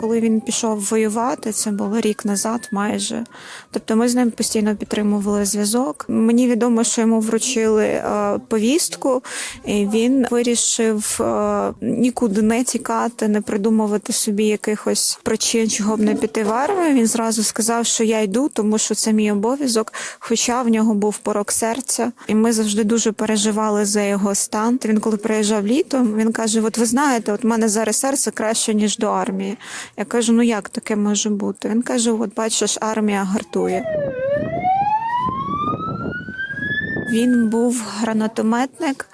коли він пішов воювати, це було рік назад, майже. Тобто ми з ним постійно підтримували зв'язок. Мені відомо, що йому вручили е, повістку, і він вирішив е, нікуди не тікати, не придумувати собі якихось причин, чого б не піти в армію. Він зразу сказав, що я йду, тому що це мій обов'язок. Хоча в нього був порок серця, і ми завжди дуже переживали за його стан. Він коли приїжджав літом, він каже: От ви знаєте, от в мене зараз серце краще ніж до армії. Я кажу: ну як таке може бути? Він каже: От бачиш, армія гартує. Він був гранатометник.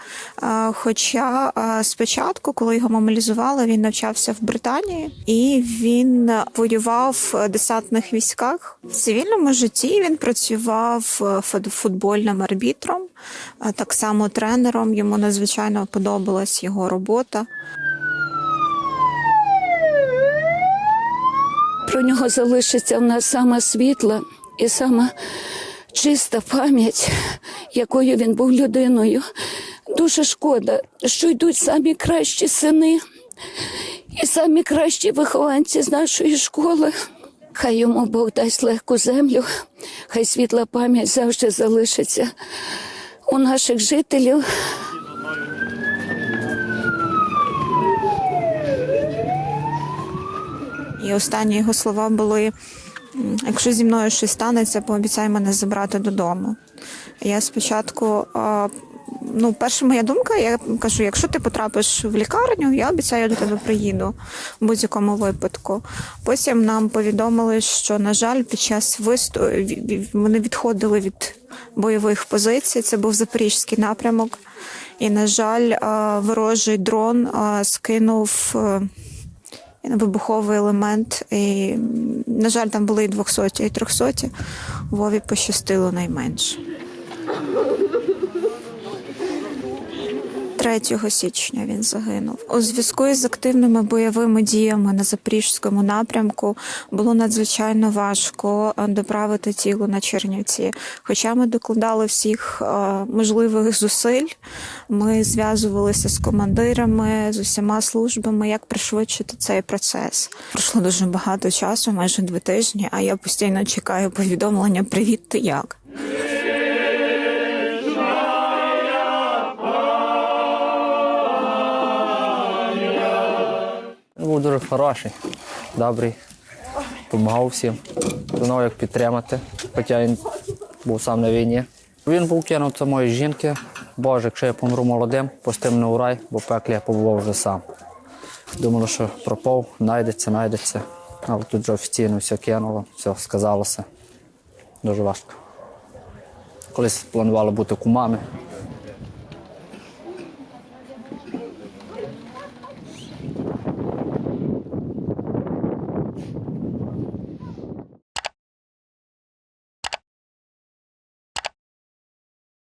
Хоча спочатку, коли його мобілізували, він навчався в Британії і він воював в десантних військах. В цивільному житті він працював е, футбольним арбітром, так само тренером. Йому надзвичайно подобалась його робота. Про нього залишиться в нас сама світла і сама чиста пам'ять, якою він був людиною. Дуже шкода, що йдуть самі кращі сини і самі кращі вихованці з нашої школи. Хай йому Бог дасть легку землю, хай світла пам'ять завжди залишиться у наших жителів. І останні його слова були: якщо зі мною щось станеться, пообіцяй мене забрати додому. Я спочатку. Ну, перша моя думка, я кажу: якщо ти потрапиш в лікарню, я обіцяю, до тебе приїду в будь-якому випадку. Потім нам повідомили, що, на жаль, під час висту вони відходили від бойових позицій. Це був запорізький напрямок. І, на жаль, ворожий дрон скинув. Вибуховий елемент. І, на жаль, там були і 200, і 300. Вові пощастило найменше. 3 січня він загинув. У зв'язку із активними бойовими діями на запорізькому напрямку було надзвичайно важко е, доправити тіло на Чернівці. Хоча ми докладали всіх е, можливих зусиль, ми зв'язувалися з командирами, з усіма службами, як пришвидшити цей процес. Пройшло дуже багато часу, майже два тижні. А я постійно чекаю повідомлення Привіт, ти як? Був дуже хороший, добрий, допомагав всім. Думав, як підтримати, хоча він був сам на війні. Він був кинув самої жінки. Боже, якщо я помру молодим, пусти мене у рай, бо пеклі я побував вже сам. Думали, що пропав, знайдеться, знайдеться. Але тут вже офіційно все кинуло, все сказалося. Дуже важко. Колись планували бути кумами,